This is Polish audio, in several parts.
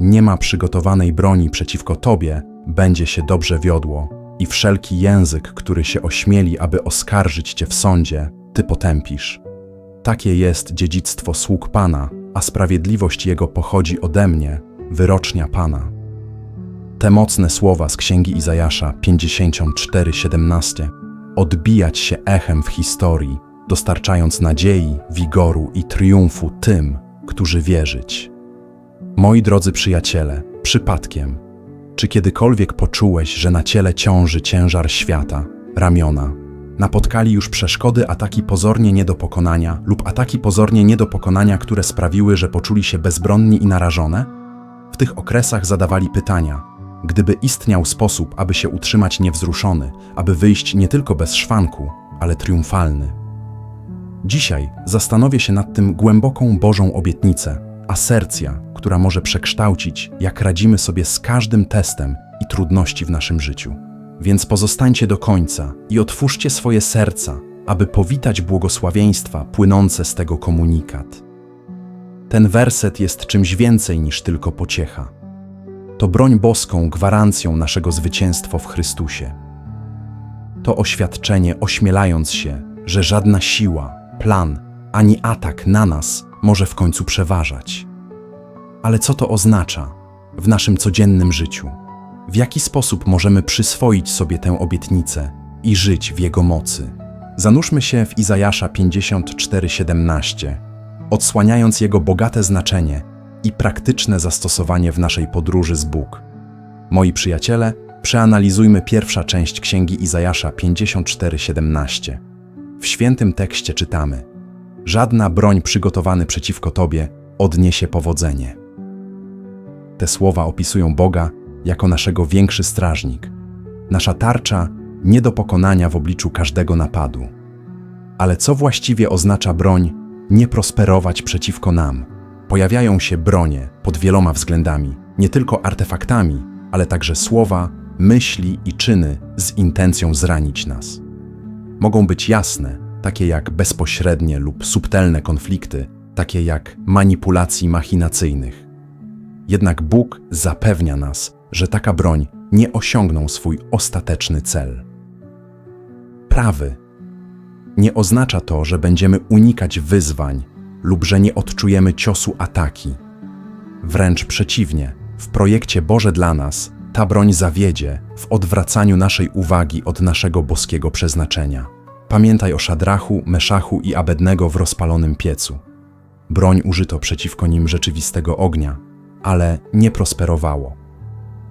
nie ma przygotowanej broni przeciwko tobie, będzie się dobrze wiodło i wszelki język, który się ośmieli, aby oskarżyć cię w sądzie, ty potępisz. Takie jest dziedzictwo sług Pana, a sprawiedliwość Jego pochodzi ode mnie, wyrocznia Pana. Te mocne słowa z księgi Izajasza 54:17 odbijać się echem w historii, dostarczając nadziei, wigoru i triumfu tym, którzy wierzyć. Moi drodzy przyjaciele, przypadkiem, czy kiedykolwiek poczułeś, że na ciele ciąży ciężar świata, ramiona, napotkali już przeszkody, ataki pozornie nie do pokonania lub ataki pozornie nie do pokonania, które sprawiły, że poczuli się bezbronni i narażone? W tych okresach zadawali pytania, gdyby istniał sposób, aby się utrzymać niewzruszony, aby wyjść nie tylko bez szwanku, ale triumfalny. Dzisiaj zastanowię się nad tym głęboką Bożą obietnicę, asercja, która może przekształcić, jak radzimy sobie z każdym testem i trudności w naszym życiu. Więc pozostańcie do końca i otwórzcie swoje serca, aby powitać błogosławieństwa płynące z tego komunikat. Ten werset jest czymś więcej niż tylko pociecha. To broń boską gwarancją naszego zwycięstwa w Chrystusie. To oświadczenie ośmielając się, że żadna siła, plan ani atak na nas może w końcu przeważać. Ale co to oznacza w naszym codziennym życiu? W jaki sposób możemy przyswoić sobie tę obietnicę i żyć w Jego mocy? Zanurzmy się w Izajasza 54:17, odsłaniając jego bogate znaczenie i praktyczne zastosowanie w naszej podróży z Bóg. Moi przyjaciele, przeanalizujmy pierwsza część księgi Izajasza 54:17. W świętym tekście czytamy: Żadna broń przygotowana przeciwko tobie odniesie powodzenie. Te słowa opisują Boga jako naszego większy strażnik, nasza tarcza nie do pokonania w obliczu każdego napadu. Ale co właściwie oznacza broń nie prosperować przeciwko nam? Pojawiają się bronie pod wieloma względami, nie tylko artefaktami, ale także słowa, myśli i czyny z intencją zranić nas. Mogą być jasne, takie jak bezpośrednie lub subtelne konflikty, takie jak manipulacji machinacyjnych. Jednak Bóg zapewnia nas, że taka broń nie osiągną swój ostateczny cel. Prawy. Nie oznacza to, że będziemy unikać wyzwań lub że nie odczujemy ciosu ataki. Wręcz przeciwnie, w projekcie Boże dla nas ta broń zawiedzie w odwracaniu naszej uwagi od naszego boskiego przeznaczenia. Pamiętaj o Szadrachu, Meszachu i Abednego w rozpalonym piecu. Broń użyto przeciwko nim rzeczywistego ognia, ale nie prosperowało.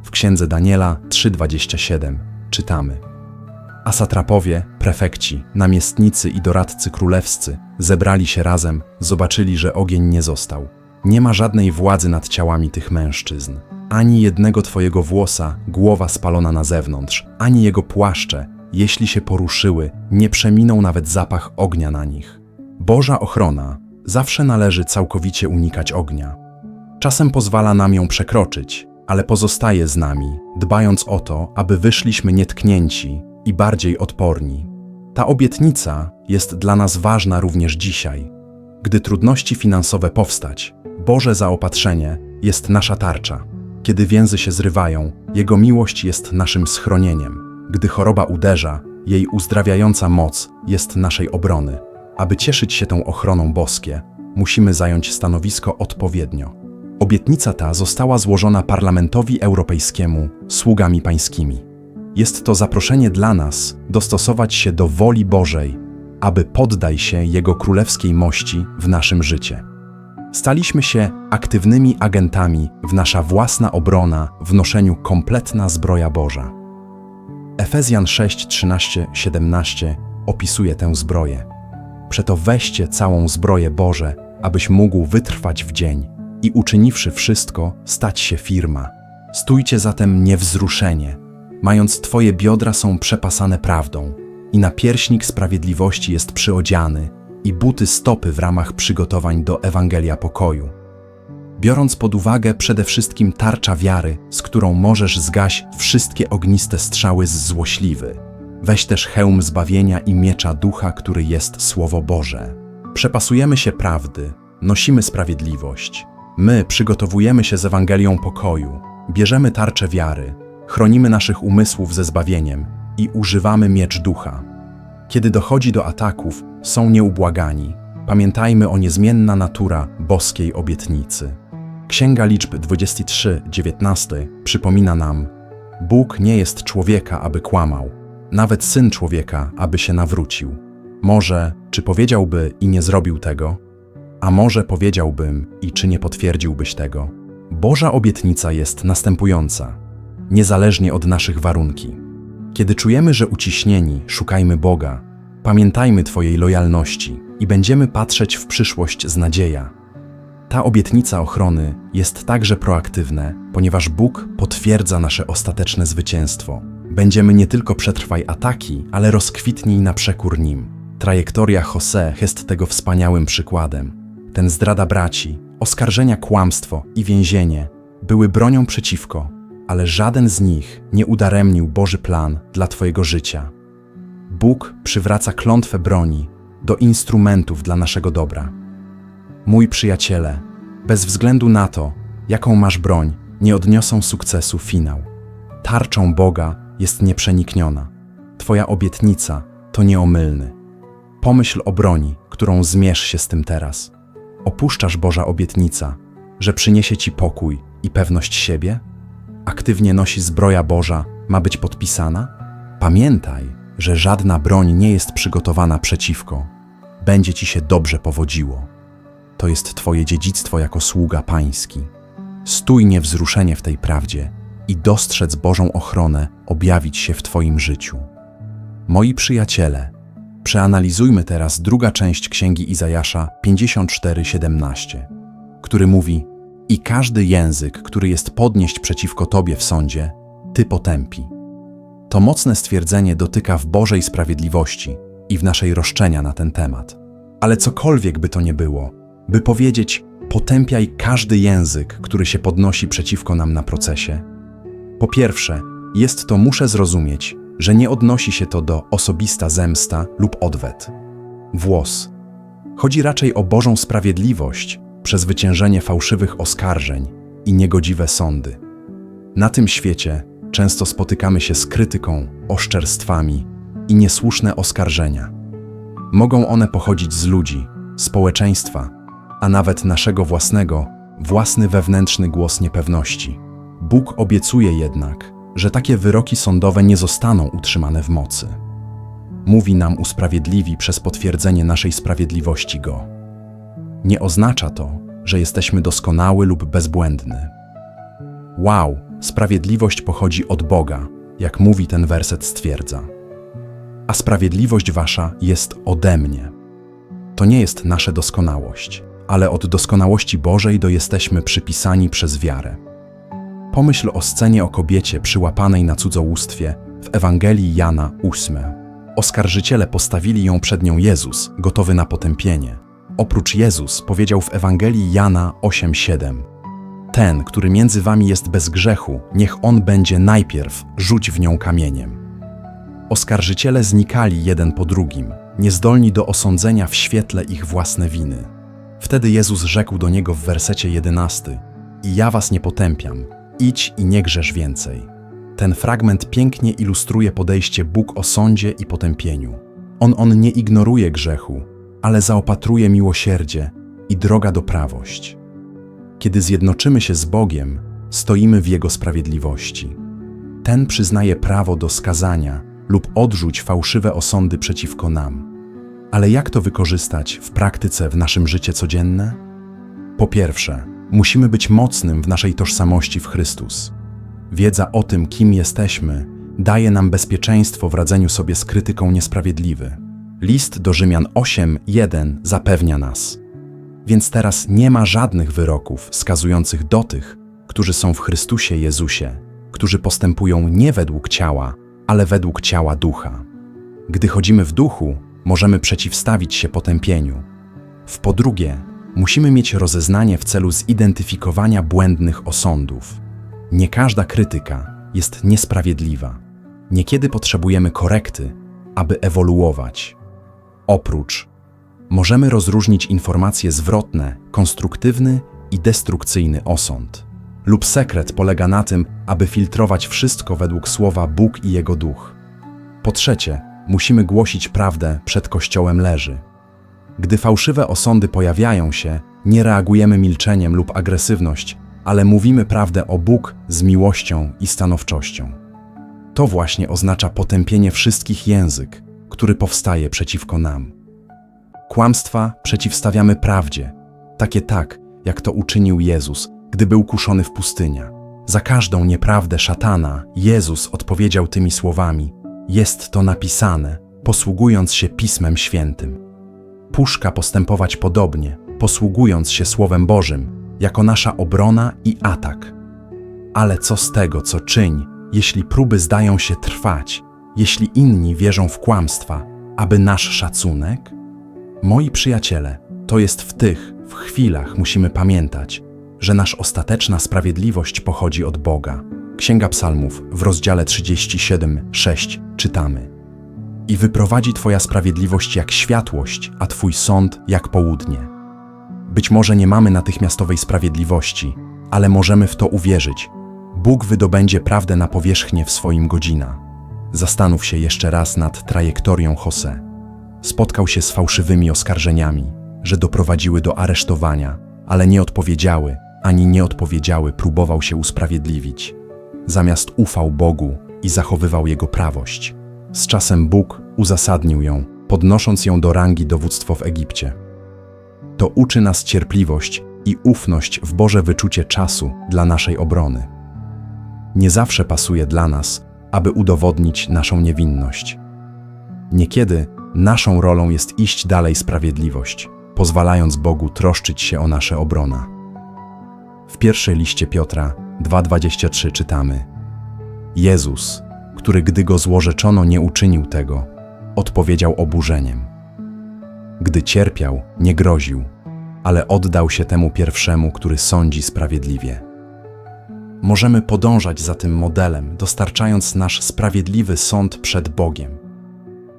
W księdze Daniela 3:27 czytamy: A satrapowie, prefekci, namiestnicy i doradcy królewscy zebrali się razem, zobaczyli, że ogień nie został. Nie ma żadnej władzy nad ciałami tych mężczyzn. Ani jednego twojego włosa, głowa spalona na zewnątrz, ani jego płaszcze, jeśli się poruszyły, nie przeminął nawet zapach ognia na nich. Boża ochrona zawsze należy całkowicie unikać ognia. Czasem pozwala nam ją przekroczyć, ale pozostaje z nami, dbając o to, aby wyszliśmy nietknięci i bardziej odporni. Ta obietnica jest dla nas ważna również dzisiaj. Gdy trudności finansowe powstać, Boże zaopatrzenie jest nasza tarcza. Kiedy więzy się zrywają, Jego miłość jest naszym schronieniem. Gdy choroba uderza, jej uzdrawiająca moc jest naszej obrony. Aby cieszyć się tą ochroną boskie, musimy zająć stanowisko odpowiednio. Obietnica ta została złożona Parlamentowi Europejskiemu sługami pańskimi. Jest to zaproszenie dla nas dostosować się do woli Bożej, aby poddaj się Jego królewskiej mości w naszym życie. Staliśmy się aktywnymi agentami w nasza własna obrona w noszeniu kompletna zbroja Boża. Efezjan 6, 13, 17 opisuje tę zbroję. Przeto weźcie całą zbroję Boże, abyś mógł wytrwać w dzień i uczyniwszy wszystko, stać się firma. Stójcie zatem niewzruszenie, mając Twoje biodra są przepasane prawdą i napierśnik sprawiedliwości jest przyodziany i buty stopy w ramach przygotowań do Ewangelia pokoju. Biorąc pod uwagę przede wszystkim tarcza wiary, z którą możesz zgaść wszystkie ogniste strzały z złośliwy. Weź też hełm zbawienia i miecza ducha, który jest Słowo Boże. Przepasujemy się prawdy, nosimy sprawiedliwość, My przygotowujemy się z Ewangelią pokoju, bierzemy tarczę wiary, chronimy naszych umysłów ze zbawieniem i używamy miecz ducha. Kiedy dochodzi do ataków, są nieubłagani. Pamiętajmy o niezmienna natura boskiej obietnicy. Księga Liczb 23:19 przypomina nam: Bóg nie jest człowieka, aby kłamał, nawet syn człowieka, aby się nawrócił. Może, czy powiedziałby i nie zrobił tego? A może powiedziałbym i czy nie potwierdziłbyś tego? Boża obietnica jest następująca, niezależnie od naszych warunki. Kiedy czujemy, że uciśnieni, szukajmy Boga, pamiętajmy Twojej lojalności i będziemy patrzeć w przyszłość z nadzieja. Ta obietnica ochrony jest także proaktywna, ponieważ Bóg potwierdza nasze ostateczne zwycięstwo. Będziemy nie tylko przetrwaj ataki, ale rozkwitnij na przekór nim. Trajektoria Jose jest tego wspaniałym przykładem. Ten zdrada braci, oskarżenia kłamstwo i więzienie były bronią przeciwko, ale żaden z nich nie udaremnił Boży plan dla Twojego życia. Bóg przywraca klątwę broni do instrumentów dla naszego dobra. Mój przyjaciele, bez względu na to, jaką masz broń, nie odniosą sukcesu finał. Tarczą Boga jest nieprzenikniona. Twoja obietnica to nieomylny. Pomyśl o broni, którą zmierz się z tym teraz. Opuszczasz Boża obietnica, że przyniesie Ci pokój i pewność siebie? Aktywnie nosi zbroja Boża, ma być podpisana? Pamiętaj, że żadna broń nie jest przygotowana przeciwko. Będzie Ci się dobrze powodziło. To jest Twoje dziedzictwo jako sługa pański. Stój niewzruszenie w tej prawdzie i dostrzec Bożą ochronę objawić się w Twoim życiu. Moi przyjaciele, przeanalizujmy teraz druga część Księgi Izajasza 54:17, który mówi: I każdy język, który jest podnieść przeciwko Tobie w sądzie, Ty potępi. To mocne stwierdzenie dotyka w Bożej sprawiedliwości i w naszej roszczenia na ten temat. Ale cokolwiek by to nie było, by powiedzieć: potępiaj każdy język, który się podnosi przeciwko nam na procesie. Po pierwsze, jest to muszę zrozumieć, że nie odnosi się to do osobista zemsta lub odwet. Włos. Chodzi raczej o Bożą sprawiedliwość, przezwyciężenie fałszywych oskarżeń i niegodziwe sądy. Na tym świecie często spotykamy się z krytyką, oszczerstwami i niesłuszne oskarżenia. Mogą one pochodzić z ludzi, społeczeństwa, a nawet naszego własnego, własny wewnętrzny głos niepewności. Bóg obiecuje jednak, że takie wyroki sądowe nie zostaną utrzymane w mocy. Mówi nam usprawiedliwi przez potwierdzenie naszej sprawiedliwości Go. Nie oznacza to, że jesteśmy doskonały lub bezbłędny. Wow, sprawiedliwość pochodzi od Boga, jak mówi ten werset stwierdza. A sprawiedliwość wasza jest ode mnie. To nie jest nasza doskonałość, ale od doskonałości Bożej do jesteśmy przypisani przez wiarę. Pomyśl o scenie o kobiecie przyłapanej na cudzołóstwie w Ewangelii Jana 8. Oskarżyciele postawili ją przed nią Jezus, gotowy na potępienie. Oprócz Jezus powiedział w Ewangelii Jana 8:7: Ten, który między wami jest bez grzechu, niech on będzie najpierw rzuć w nią kamieniem. Oskarżyciele znikali jeden po drugim, niezdolni do osądzenia w świetle ich własne winy. Wtedy Jezus rzekł do niego w wersecie 11: I ja was nie potępiam, idź i nie grzesz więcej. Ten fragment pięknie ilustruje podejście Bóg o sądzie i potępieniu. On on nie ignoruje grzechu, ale zaopatruje miłosierdzie i droga do prawość. Kiedy zjednoczymy się z Bogiem, stoimy w Jego sprawiedliwości. Ten przyznaje prawo do skazania lub odrzuć fałszywe osądy przeciwko nam. Ale jak to wykorzystać w praktyce w naszym życiu codzienne? Po pierwsze, musimy być mocnym w naszej tożsamości w Chrystus. Wiedza o tym, kim jesteśmy, daje nam bezpieczeństwo w radzeniu sobie z krytyką niesprawiedliwy. List do Rzymian 8:1 zapewnia nas. Więc teraz nie ma żadnych wyroków skazujących do tych, którzy są w Chrystusie Jezusie, którzy postępują nie według ciała, ale według ciała ducha. Gdy chodzimy w duchu, możemy przeciwstawić się potępieniu. W po drugie, musimy mieć rozeznanie w celu zidentyfikowania błędnych osądów. Nie każda krytyka jest niesprawiedliwa. Niekiedy potrzebujemy korekty, aby ewoluować. Oprócz możemy rozróżnić informacje zwrotne, konstruktywny i destrukcyjny osąd. Lub sekret polega na tym, aby filtrować wszystko według słowa Bóg i Jego duch. Po trzecie, musimy głosić prawdę przed Kościołem leży. Gdy fałszywe osądy pojawiają się, nie reagujemy milczeniem lub agresywność, ale mówimy prawdę o Bóg z miłością i stanowczością. To właśnie oznacza potępienie wszystkich język, który powstaje przeciwko nam. Kłamstwa przeciwstawiamy prawdzie, takie tak, jak to uczynił Jezus, gdy był kuszony w pustynia. Za każdą nieprawdę szatana Jezus odpowiedział tymi słowami: Jest to napisane, posługując się Pismem Świętym. Puszka postępować podobnie, posługując się Słowem Bożym, jako nasza obrona i atak. Ale co z tego, co czyń, jeśli próby zdają się trwać, jeśli inni wierzą w kłamstwa, aby nasz szacunek? Moi przyjaciele, to jest w tych, w chwilach musimy pamiętać, że nasz ostateczna sprawiedliwość pochodzi od Boga. Księga Psalmów w rozdziale 37, 6 czytamy: I wyprowadzi Twoja sprawiedliwość jak światłość, a Twój sąd jak południe. Być może nie mamy natychmiastowej sprawiedliwości, ale możemy w to uwierzyć. Bóg wydobędzie prawdę na powierzchnię w swoim godzina. Zastanów się jeszcze raz nad trajektorią Jose. Spotkał się z fałszywymi oskarżeniami, że doprowadziły do aresztowania, ale nie odpowiedziały, ani nie odpowiedziały, próbował się usprawiedliwić. Zamiast ufał Bogu i zachowywał Jego prawość. Z czasem Bóg uzasadnił ją, podnosząc ją do rangi dowództwo w Egipcie. To uczy nas cierpliwość i ufność w Boże wyczucie czasu dla naszej obrony. Nie zawsze pasuje dla nas, aby udowodnić naszą niewinność. Niekiedy naszą rolą jest iść dalej sprawiedliwość, pozwalając Bogu troszczyć się o nasze obrona. W pierwszej liście Piotra 2:23 czytamy: Jezus, który gdy go złorzeczono nie uczynił tego, odpowiedział oburzeniem. Gdy cierpiał, nie groził, ale oddał się temu pierwszemu, który sądzi sprawiedliwie. Możemy podążać za tym modelem, dostarczając nasz sprawiedliwy sąd przed Bogiem.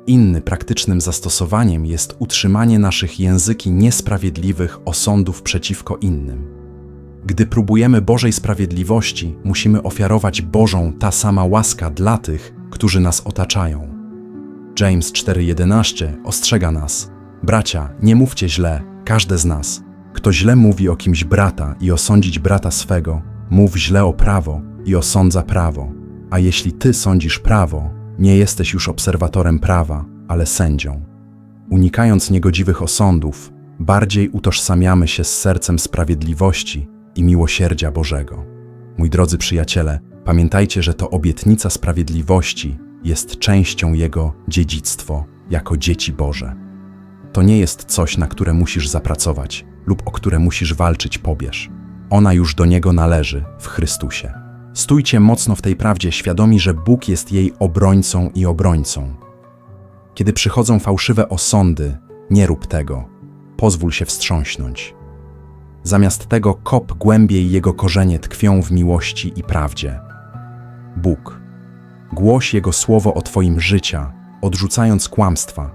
Inny praktycznym zastosowaniem jest utrzymanie naszych języki niesprawiedliwych osądów przeciwko innym. Gdy próbujemy Bożej sprawiedliwości, musimy ofiarować Bożą ta sama łaska dla tych, którzy nas otaczają. James 4:11 ostrzega nas: Bracia, nie mówcie źle, każde z nas. Kto źle mówi o kimś brata i osądzić brata swego, mów źle o prawo i osądza prawo. A jeśli ty sądzisz prawo, nie jesteś już obserwatorem prawa, ale sędzią. Unikając niegodziwych osądów, bardziej utożsamiamy się z sercem sprawiedliwości i miłosierdzia Bożego. Mój drodzy przyjaciele, pamiętajcie, że to obietnica sprawiedliwości jest częścią Jego dziedzictwo jako dzieci Boże. To nie jest coś, na które musisz zapracować lub o które musisz walczyć pobierz. Ona już do Niego należy w Chrystusie. Stójcie mocno w tej prawdzie, świadomi, że Bóg jest jej obrońcą i obrońcą. Kiedy przychodzą fałszywe osądy, nie rób tego. Pozwól się wstrząśnąć. Zamiast tego kop głębiej jego korzenie tkwią w miłości i prawdzie. Bóg. Głoś Jego słowo o Twoim życia, odrzucając kłamstwa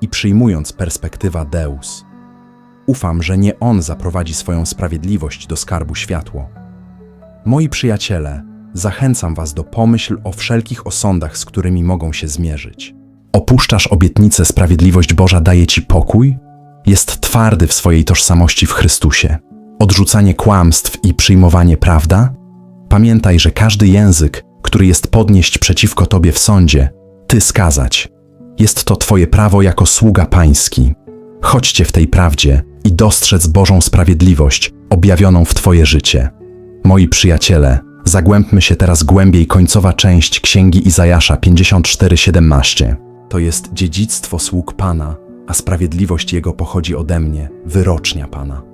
i przyjmując perspektywa Deus. Ufam, że nie On zaprowadzi swoją sprawiedliwość do skarbu światło. Moi przyjaciele, zachęcam Was do pomyśl o wszelkich osądach, z którymi mogą się zmierzyć. Opuszczasz obietnicę Sprawiedliwość Boża daje Ci pokój? Jest twardy w swojej tożsamości w Chrystusie. Odrzucanie kłamstw i przyjmowanie prawda? Pamiętaj, że każdy język, który jest podnieść przeciwko Tobie w sądzie, Ty skazać. Jest to Twoje prawo jako sługa pański. Chodźcie w tej prawdzie i dostrzec Bożą sprawiedliwość objawioną w Twoje życie. Moi przyjaciele, zagłębmy się teraz głębiej końcowa część Księgi Izajasza 54:17. To jest dziedzictwo sług Pana, a sprawiedliwość Jego pochodzi ode mnie, wyrocznia Pana.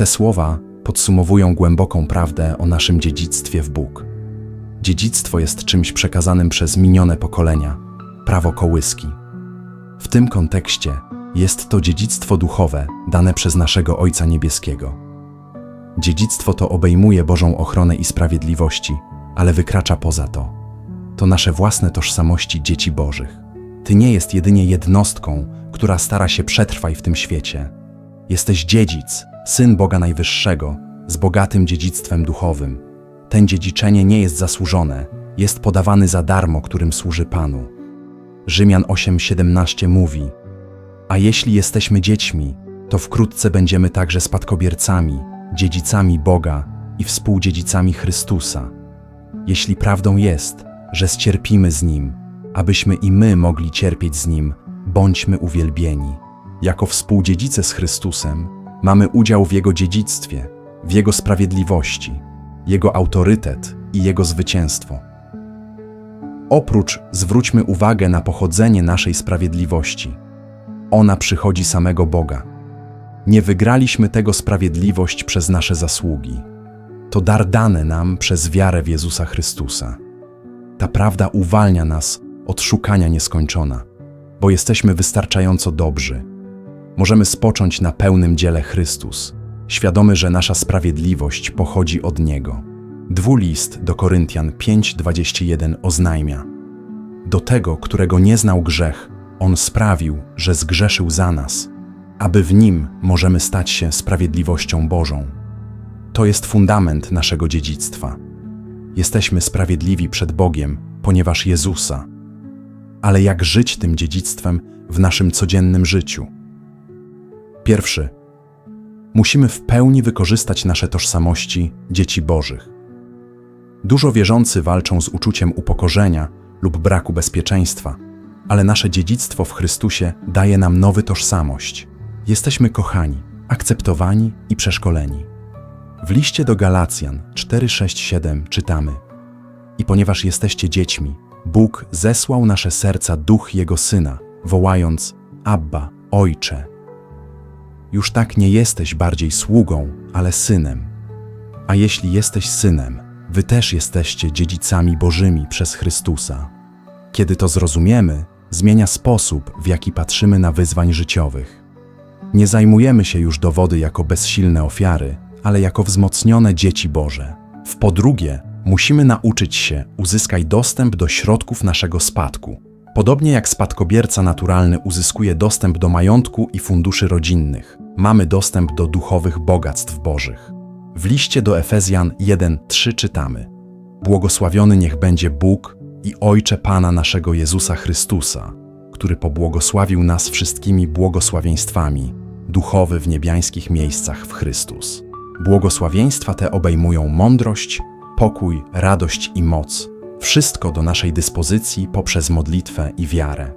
Te słowa podsumowują głęboką prawdę o naszym dziedzictwie w Bóg. Dziedzictwo jest czymś przekazanym przez minione pokolenia, prawo kołyski. W tym kontekście jest to dziedzictwo duchowe dane przez naszego Ojca Niebieskiego. Dziedzictwo to obejmuje Bożą ochronę i sprawiedliwości, ale wykracza poza to. To nasze własne tożsamości dzieci Bożych. Ty nie jest jedynie jednostką, która stara się przetrwać w tym świecie. Jesteś dziedzic, Syn Boga Najwyższego, z bogatym dziedzictwem duchowym. Ten dziedziczenie nie jest zasłużone, jest podawany za darmo, którym służy Panu. Rzymian 8:17 mówi: A jeśli jesteśmy dziećmi, to wkrótce będziemy także spadkobiercami, dziedzicami Boga i współdziedzicami Chrystusa. Jeśli prawdą jest, że scierpimy z Nim, abyśmy i my mogli cierpieć z Nim, bądźmy uwielbieni. Jako współdziedzice z Chrystusem mamy udział w Jego dziedzictwie, w Jego sprawiedliwości, Jego autorytet i Jego zwycięstwo. Oprócz zwróćmy uwagę na pochodzenie naszej sprawiedliwości. Ona przychodzi samego Boga. Nie wygraliśmy tego sprawiedliwość przez nasze zasługi. To dar dane nam przez wiarę w Jezusa Chrystusa. Ta prawda uwalnia nas od szukania nieskończona, bo jesteśmy wystarczająco dobrzy. Możemy spocząć na pełnym dziele Chrystus, świadomy, że nasza sprawiedliwość pochodzi od Niego. Dwulist do Koryntian 5:21 oznajmia: Do tego, którego nie znał grzech, on sprawił, że zgrzeszył za nas, aby w nim możemy stać się sprawiedliwością Bożą. To jest fundament naszego dziedzictwa. Jesteśmy sprawiedliwi przed Bogiem, ponieważ Jezusa. Ale jak żyć tym dziedzictwem w naszym codziennym życiu? Pierwszy. Musimy w pełni wykorzystać nasze tożsamości dzieci Bożych. Dużo wierzący walczą z uczuciem upokorzenia lub braku bezpieczeństwa, ale nasze dziedzictwo w Chrystusie daje nam nowy tożsamość. Jesteśmy kochani, akceptowani i przeszkoleni. W liście do Galacjan 4:6-7 czytamy: I ponieważ jesteście dziećmi, Bóg zesłał nasze serca duch Jego Syna, wołając: Abba, Ojcze. Już tak nie jesteś bardziej sługą, ale synem. A jeśli jesteś synem, wy też jesteście dziedzicami Bożymi przez Chrystusa. Kiedy to zrozumiemy, zmienia sposób, w jaki patrzymy na wyzwań życiowych. Nie zajmujemy się już dowody jako bezsilne ofiary, ale jako wzmocnione dzieci Boże. W po drugie, musimy nauczyć się uzyskać dostęp do środków naszego spadku. Podobnie jak spadkobierca naturalny uzyskuje dostęp do majątku i funduszy rodzinnych, mamy dostęp do duchowych bogactw Bożych. W liście do Efezjan 1:3 czytamy: Błogosławiony niech będzie Bóg i Ojcze Pana naszego Jezusa Chrystusa, który pobłogosławił nas wszystkimi błogosławieństwami, duchowy w niebiańskich miejscach w Chrystus. Błogosławieństwa te obejmują mądrość, pokój, radość i moc, wszystko do naszej dyspozycji poprzez modlitwę i wiarę.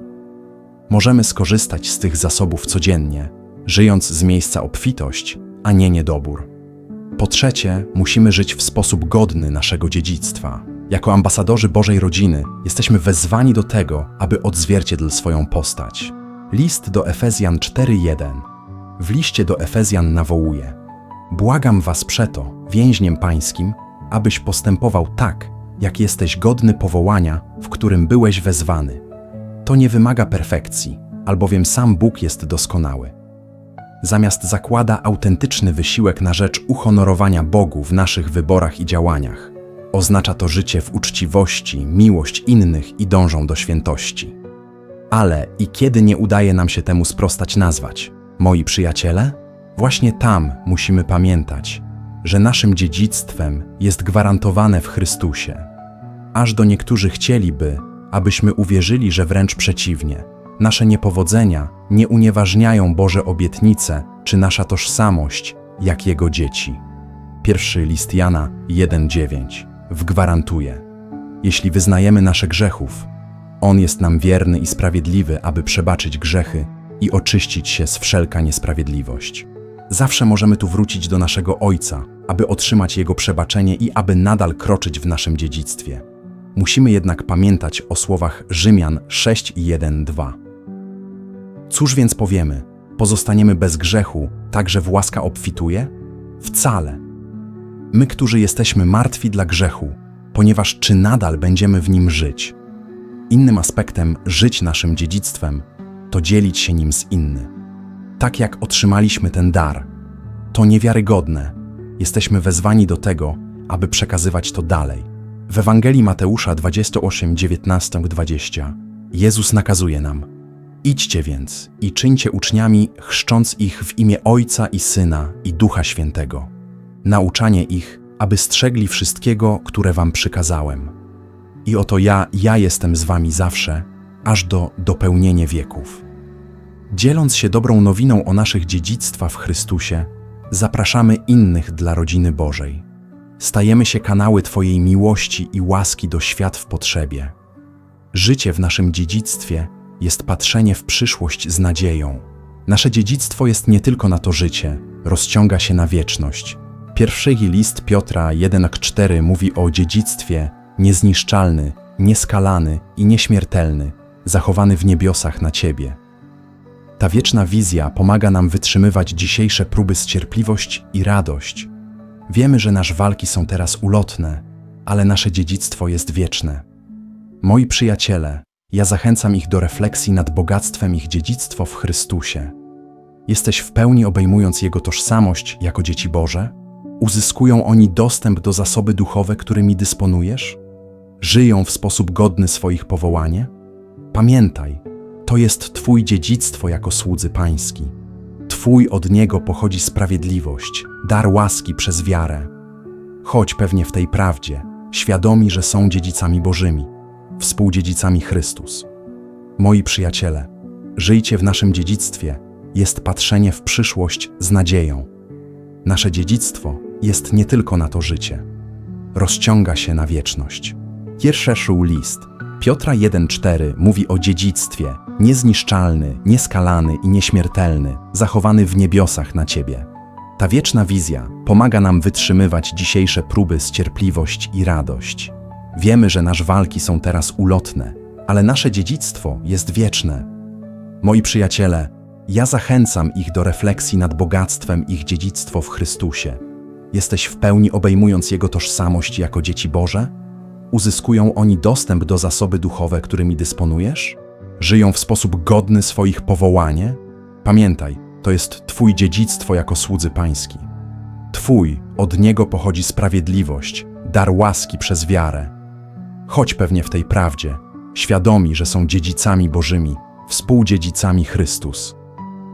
Możemy skorzystać z tych zasobów codziennie, żyjąc z miejsca obfitość, a nie niedobór. Po trzecie, musimy żyć w sposób godny naszego dziedzictwa. Jako ambasadorzy Bożej rodziny jesteśmy wezwani do tego, aby odzwierciedl swoją postać. List do Efezjan 4:1. W liście do Efezjan nawołuje: Błagam was przeto, więźniem pańskim, abyś postępował tak, jak jesteś godny powołania, w którym byłeś wezwany. To nie wymaga perfekcji, albowiem sam Bóg jest doskonały. Zamiast zakłada autentyczny wysiłek na rzecz uhonorowania Bogu w naszych wyborach i działaniach. Oznacza to życie w uczciwości, miłość innych i dążą do świętości. Ale i kiedy nie udaje nam się temu sprostać nazwać, moi przyjaciele, właśnie tam musimy pamiętać, że naszym dziedzictwem jest gwarantowane w Chrystusie. Aż do niektórzy chcieliby, abyśmy uwierzyli, że wręcz przeciwnie. Nasze niepowodzenia nie unieważniają Boże obietnice czy nasza tożsamość, jak Jego dzieci. Pierwszy list Jana 1:9 wgwarantuje: Jeśli wyznajemy nasze grzechów, On jest nam wierny i sprawiedliwy, aby przebaczyć grzechy i oczyścić się z wszelka niesprawiedliwość. Zawsze możemy tu wrócić do naszego Ojca, aby otrzymać Jego przebaczenie i aby nadal kroczyć w naszym dziedzictwie. Musimy jednak pamiętać o słowach Rzymian 6 i 1-2. Cóż więc powiemy? Pozostaniemy bez grzechu, tak że w łaska obfituje? Wcale. My, którzy jesteśmy martwi dla grzechu, ponieważ czy nadal będziemy w nim żyć? Innym aspektem żyć naszym dziedzictwem to dzielić się nim z inny. Tak jak otrzymaliśmy ten dar, to niewiarygodne. Jesteśmy wezwani do tego, aby przekazywać to dalej. W Ewangelii Mateusza 28, 19-20 Jezus nakazuje nam: Idźcie więc i czyńcie uczniami, chrzcząc ich w imię Ojca i Syna i Ducha Świętego. Nauczanie ich, aby strzegli wszystkiego, które wam przykazałem. I oto ja, ja jestem z wami zawsze, aż do dopełnienia wieków. Dzieląc się dobrą nowiną o naszych dziedzictwa w Chrystusie, zapraszamy innych dla rodziny Bożej. Stajemy się kanały Twojej miłości i łaski do świat w potrzebie. Życie w naszym dziedzictwie jest patrzenie w przyszłość z nadzieją. Nasze dziedzictwo jest nie tylko na to życie, rozciąga się na wieczność. Pierwszy list Piotra 1:4 mówi o dziedzictwie niezniszczalny, nieskalany i nieśmiertelny, zachowany w niebiosach na Ciebie. Ta wieczna wizja pomaga nam wytrzymywać dzisiejsze próby z cierpliwość i radość. Wiemy, że nasze walki są teraz ulotne, ale nasze dziedzictwo jest wieczne. Moi przyjaciele, ja zachęcam ich do refleksji nad bogactwem ich dziedzictwo w Chrystusie. Jesteś w pełni obejmując Jego tożsamość jako dzieci Boże? Uzyskują oni dostęp do zasoby duchowe, którymi dysponujesz? Żyją w sposób godny swoich powołanie? Pamiętaj, to jest Twój dziedzictwo jako słudzy pański. Twój od Niego pochodzi sprawiedliwość, dar łaski przez wiarę. Chodź pewnie w tej prawdzie, świadomi, że są dziedzicami Bożymi, współdziedzicami Chrystus. Moi przyjaciele, żyjcie w naszym dziedzictwie, jest patrzenie w przyszłość z nadzieją. Nasze dziedzictwo jest nie tylko na to życie, rozciąga się na wieczność. Pierwszy list Piotra 1,4 mówi o dziedzictwie, niezniszczalny, nieskalany i nieśmiertelny, zachowany w niebiosach na Ciebie. Ta wieczna wizja pomaga nam wytrzymywać dzisiejsze próby z cierpliwość i radość. Wiemy, że nasze walki są teraz ulotne, ale nasze dziedzictwo jest wieczne. Moi przyjaciele, ja zachęcam ich do refleksji nad bogactwem ich dziedzictwo w Chrystusie. Jesteś w pełni obejmując Jego tożsamość jako dzieci Boże? Uzyskują oni dostęp do zasoby duchowe, którymi dysponujesz? Żyją w sposób godny swoich powołanie? Pamiętaj, to jest Twój dziedzictwo jako słudzy pański. Twój, od Niego pochodzi sprawiedliwość, dar łaski przez wiarę. Chodź pewnie w tej prawdzie, świadomi, że są dziedzicami Bożymi, współdziedzicami Chrystus.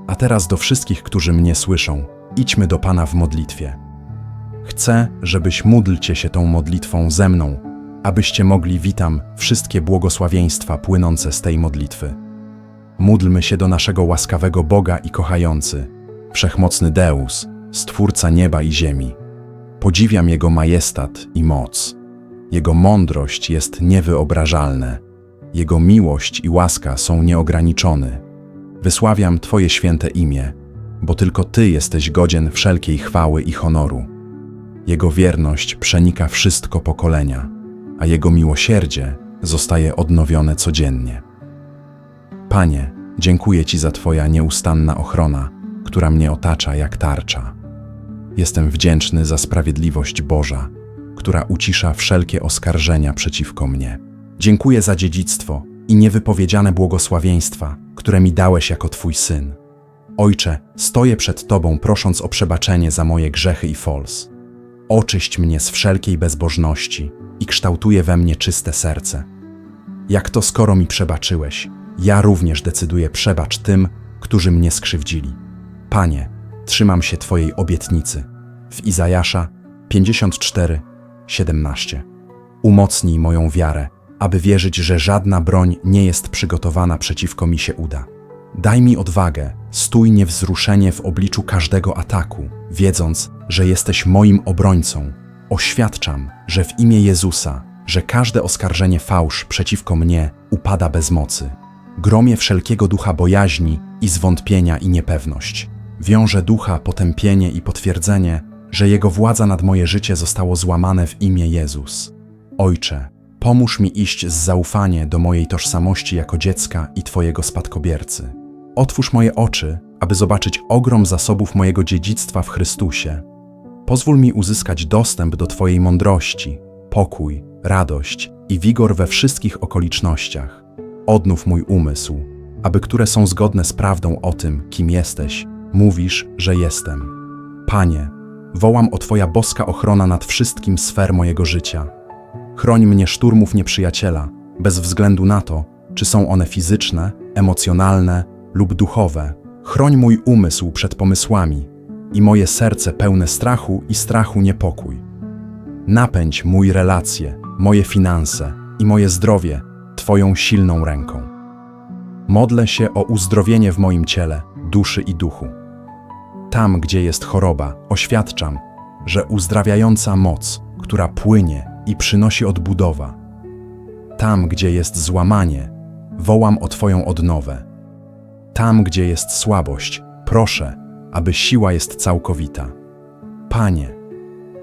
A teraz do wszystkich, którzy mnie słyszą, idźmy do Pana w modlitwie. Chcę, żebyś módlcie się tą modlitwą ze mną, abyście mogli witam wszystkie błogosławieństwa płynące z tej modlitwy. Módlmy się do naszego łaskawego Boga i kochający, wszechmocny Deus, Stwórca nieba i ziemi. Podziwiam Jego majestat i moc. Jego mądrość jest niewyobrażalne. Jego miłość i łaska są nieograniczone. Wysławiam Twoje święte imię, bo tylko Ty jesteś godzien wszelkiej chwały i honoru. Jego wierność przenika wszystko pokolenia, a Jego miłosierdzie zostaje odnowione codziennie. Panie, dziękuję Ci za Twoja nieustanna ochrona, która mnie otacza jak tarcza. Jestem wdzięczny za sprawiedliwość Boża, która ucisza wszelkie oskarżenia przeciwko mnie. Dziękuję za dziedzictwo i niewypowiedziane błogosławieństwa, które mi dałeś jako Twój syn. Ojcze, stoję przed Tobą prosząc o przebaczenie za moje grzechy i fols. Oczyść mnie z wszelkiej bezbożności i kształtuje we mnie czyste serce. Jak to skoro mi przebaczyłeś, ja również decyduję przebacz tym, którzy mnie skrzywdzili. Panie, trzymam się Twojej obietnicy. W Izajasza 54, 17. Umocnij moją wiarę, aby wierzyć, że żadna broń nie jest przygotowana przeciwko mi się uda. Daj mi odwagę, stój niewzruszenie w obliczu każdego ataku, wiedząc, że jesteś moim obrońcą. Oświadczam, że w imię Jezusa, że każde oskarżenie fałsz przeciwko mnie upada bez mocy. Gromie wszelkiego ducha bojaźni i zwątpienia i niepewność. Wiąże ducha potępienie i potwierdzenie, że Jego władza nad moje życie zostało złamane w imię Jezus. Ojcze, pomóż mi iść z zaufanie do mojej tożsamości jako dziecka i Twojego spadkobiercy. Otwórz moje oczy, aby zobaczyć ogrom zasobów mojego dziedzictwa w Chrystusie. Pozwól mi uzyskać dostęp do Twojej mądrości, pokój, radość i wigor we wszystkich okolicznościach. Odnów mój umysł, aby które są zgodne z prawdą o tym, kim jesteś, mówisz, że jestem. Panie, wołam o Twoja boska ochrona nad wszystkim sfer mojego życia. Chroń mnie szturmów nieprzyjaciela, bez względu na to, czy są one fizyczne, emocjonalne lub duchowe. Chroń mój umysł przed pomysłami i moje serce pełne strachu i strachu niepokój. Napędź mój relacje, moje finanse i moje zdrowie Twoją silną ręką. Modlę się o uzdrowienie w moim ciele, duszy i duchu. Tam, gdzie jest choroba, oświadczam, że uzdrawiająca moc, która płynie i przynosi odbudowa. Tam, gdzie jest złamanie, wołam o Twoją odnowę. Tam, gdzie jest słabość, proszę, aby siła jest całkowita. Panie,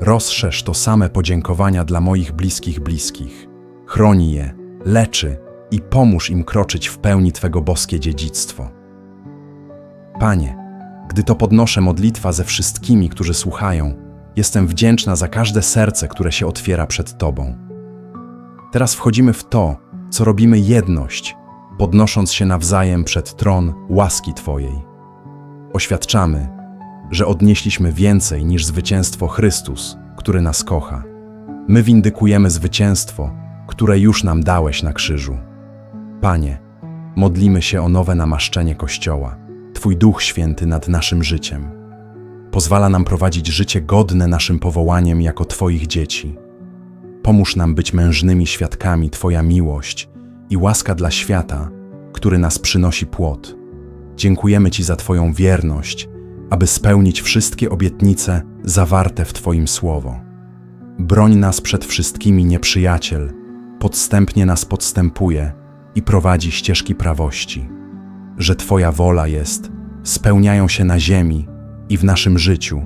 rozszerz to same podziękowania dla moich bliskich bliskich. Chroni je, leczy i pomóż im kroczyć w pełni Twego boskie dziedzictwo. Panie, gdy to podnoszę modlitwa ze wszystkimi, którzy słuchają, jestem wdzięczna za każde serce, które się otwiera przed Tobą. Teraz wchodzimy w to, co robimy jedność, podnosząc się nawzajem przed tron łaski Twojej. Oświadczamy, że odnieśliśmy więcej niż zwycięstwo Chrystus, który nas kocha. My windykujemy zwycięstwo, które już nam dałeś na krzyżu. Panie, modlimy się o nowe namaszczenie Kościoła, Twój Duch Święty nad naszym życiem. Pozwala nam prowadzić życie godne naszym powołaniem jako Twoich dzieci. Pomóż nam być mężnymi świadkami Twoja miłość i łaska dla świata, który nas przynosi płot. Dziękujemy Ci za Twoją wierność, aby spełnić wszystkie obietnice zawarte w Twoim słowo. Broń nas przed wszystkimi nieprzyjaciel, podstępnie nas podstępuje i prowadzi ścieżki prawości. Że Twoja wola jest, spełniają się na ziemi i w naszym życiu,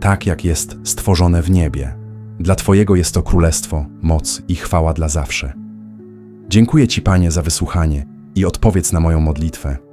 tak jak jest stworzone w niebie. Dla Twojego jest to królestwo, moc i chwała dla zawsze. Dziękuję Ci, Panie, za wysłuchanie i odpowiedz na moją modlitwę.